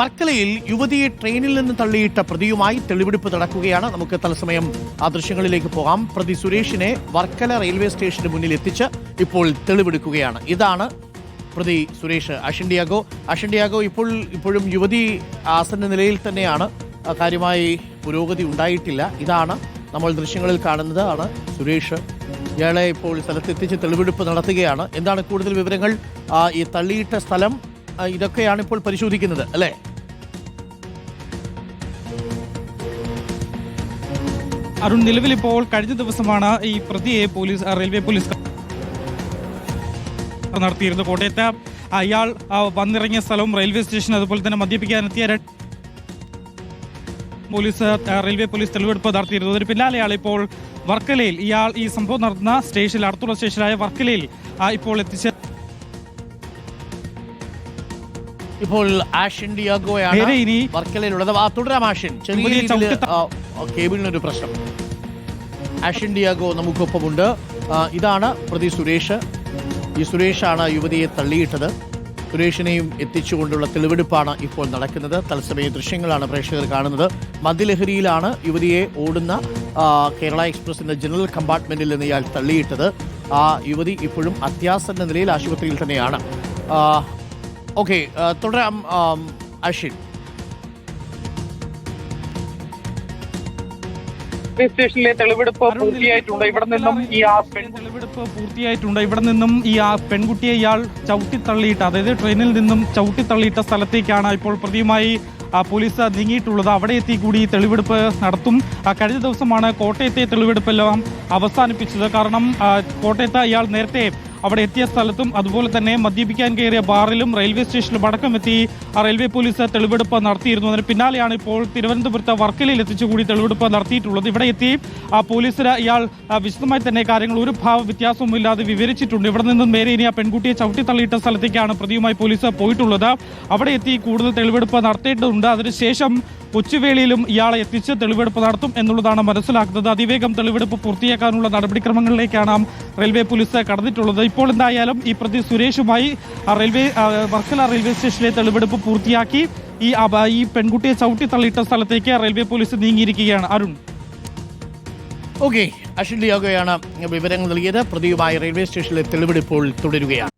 വർക്കലയിൽ യുവതിയെ ട്രെയിനിൽ നിന്ന് തള്ളിയിട്ട പ്രതിയുമായി തെളിവെടുപ്പ് നടക്കുകയാണ്. നമുക്ക് തത്സമയം ആ ദൃശ്യങ്ങളിലേക്ക് പോകാം. പ്രതി സുരേഷിനെ വർക്കല റെയിൽവേ സ്റ്റേഷന് മുന്നിൽ എത്തിച്ച് ഇപ്പോൾ തെളിവെടുക്കുകയാണ്. ഇതാണ് പ്രതി സുരേഷ് അഷിൻഡിയാഗോ അഷിൻഡിയാഗോ ഇപ്പോൾ ഇപ്പോഴും യുവതി ആസന്ന നിലയിൽ തന്നെയാണ്. കാര്യമായി പുരോഗതി ഉണ്ടായിട്ടില്ല. ഇതാണ് നമ്മൾ ദൃശ്യങ്ങളിൽ കാണുന്നത്. ആണ് സുരേഷ് ഇയാളെ ഇപ്പോൾ സ്ഥലത്തെത്തിച്ച് തെളിവെടുപ്പ് നടത്തുകയാണ്. എന്താണ് കൂടുതൽ വിവരങ്ങൾ? ഈ തള്ളിയിട്ട സ്ഥലം ഇതൊക്കെയാണ് ഇപ്പോൾ പരിശോധിക്കുന്നത് അല്ലേ? അരുൺ നിലവിൽ ഇപ്പോൾ കഴിഞ്ഞ ദിവസമാണ് ഈ പ്രതിയെ പോലീസ് റെയിൽവേ പോലീസ് നടത്തിയിരുന്നത്. കോട്ടയത്ത് അയാൾ വന്നിറങ്ങിയ സ്ഥലവും റെയിൽവേ സ്റ്റേഷൻ അതുപോലെ തന്നെ മദ്യപിക്കാനെത്തിയ പോലീസ് റെയിൽവേ പോലീസ് തെളിവെടുപ്പ് നടത്തിയിരുന്നു അതിന് പിന്നാലെയാണ് ഇപ്പോൾ വർക്കലയിൽ ഇയാൾ ഈ സംഭവം നടന്ന സ്റ്റേഷനിൽ അടുത്തുള്ള സ്റ്റേഷനായ വർക്കലയിൽ ഇപ്പോൾ എത്തിച്ച ഇപ്പോൾ ആഷ്യൻ ഡിയാഗോയാണ് ഇനി വർക്കലയിലുള്ളത്. തുടരാം ആഷ്യൻ ചെറിയ കേബിളിനൊരു പ്രശ്നം. ആഷൻ ഡിയാഗോ നമുക്കൊപ്പമുണ്ട്. ഇതാണ് പ്രതി സുരേഷ്. ഈ സുരേഷാണ് യുവതിയെ തള്ളിയിട്ടത്. സുരേഷിനെയും എത്തിച്ചുകൊണ്ടുള്ള തെളിവെടുപ്പാണ് ഇപ്പോൾ നടക്കുന്നത്. തത്സമയ ദൃശ്യങ്ങളാണ് പ്രേക്ഷകർ കാണുന്നത്. മദ്യലഹരിയിലാണ് യുവതിയെ ഓടുന്ന കേരള എക്സ്പ്രസിന്റെ ജനറൽ കമ്പാർട്ട്മെന്റിൽ നിന്ന് ഇയാൾ തള്ളിയിട്ടത്. ആ യുവതി ഇപ്പോഴും അത്യാസന്ന നിലയിൽ ആശുപത്രിയിൽ തന്നെയാണ്. ഓക്കെ തുടരാം അശ്വിൻ. സ്റ്റേഷനിലെ തെളിവെടുപ്പ് പൂർത്തിയായിട്ടുണ്ട്. ഇവിടെ നിന്നും ഈ ആ തെളിവെടുപ്പ് പൂർത്തിയായിട്ടുണ്ട്. ഇവിടെ നിന്നും ഈ ആ പെൺകുട്ടിയെ ഇയാൾ ചവിട്ടിത്തള്ളിയിട്ട് അതായത് ട്രെയിനിൽ നിന്നും ചവിട്ടിത്തള്ളിയിട്ട സ്ഥലത്തേക്കാണ് ഇപ്പോൾ പ്രതിയുമായി പോലീസ് നീങ്ങിയിട്ടുള്ളത്. അവിടെ എത്തി കൂടി തെളിവെടുപ്പ് നടത്തും. കഴിഞ്ഞ ദിവസമാണ് കോട്ടയത്തെ തെളിവെടുപ്പെല്ലാം അവസാനിപ്പിച്ചത്. കാരണം കോട്ടയത്ത് ഇയാൾ നേരത്തെ അവിടെ എത്തിയ സ്ഥലത്തും അതുപോലെ തന്നെ മദ്യപിക്കാൻ കയറിയ ബാറിലും റെയിൽവേ സ്റ്റേഷനിലും അടക്കം എത്തി റെയിൽവേ പോലീസ് തെളിവെടുപ്പ് നടത്തിയിരുന്നു. അതിന് പിന്നാലെയാണ് ഇപ്പോൾ തിരുവനന്തപുരത്ത് വർക്കലയിൽ എത്തിച്ചുകൂടി തെളിവെടുപ്പ് നടത്തിയിട്ടുള്ളത്. ഇവിടെ എത്തി ആ പോലീസിന് ഇയാൾ വിശദമായി തന്നെ കാര്യങ്ങൾ ഒരു ഭാവ വ്യത്യാസവും ഇല്ലാതെ വിവരിച്ചിട്ടുണ്ട്. ഇവിടെ നിന്നും നേരെ ഇനി ആ പെൺകുട്ടിയെ ചവിട്ടി തള്ളിയിട്ട സ്ഥലത്തേക്കാണ് പ്രതിയുമായി പോലീസ് പോയിട്ടുള്ളത്. അവിടെ എത്തി കൂടുതൽ തെളിവെടുപ്പ് നടത്തേണ്ടതുണ്ട്. അതിനുശേഷം കൊച്ചുവേളിയിലും ഇയാളെ എത്തിച്ച് തെളിവെടുപ്പ് നടത്തും എന്നുള്ളതാണ് മനസ്സിലാക്കുന്നത്. അതിവേഗം തെളിവെടുപ്പ് പൂർത്തിയാക്കാനുള്ള നടപടിക്രമങ്ങളിലേക്കാണ് റെയിൽവേ പോലീസ് കടന്നിട്ടുള്ളത്. ഇപ്പോൾ എന്തായാലും ഈ പ്രതി സുരേഷുമായി റെയിൽവേ വർക്കല റെയിൽവേ സ്റ്റേഷനിലെ തെളിവെടുപ്പ് പൂർത്തിയാക്കി ഈ ഈ പെൺകുട്ടിയെ ചവിട്ടി തള്ളിയിട്ട സ്ഥലത്തേക്ക് റെയിൽവേ പോലീസ് നീങ്ങിയിരിക്കുകയാണ്. അരുൺ. ഓക്കെ അശ്വിൻ യോഗയാണ് വിവരങ്ങൾ നൽകിയത്. പ്രതിയുമായി റെയിൽവേ സ്റ്റേഷനിലെ തെളിവെടുപ്പ് ഇപ്പോൾ തുടരുകയാണ്.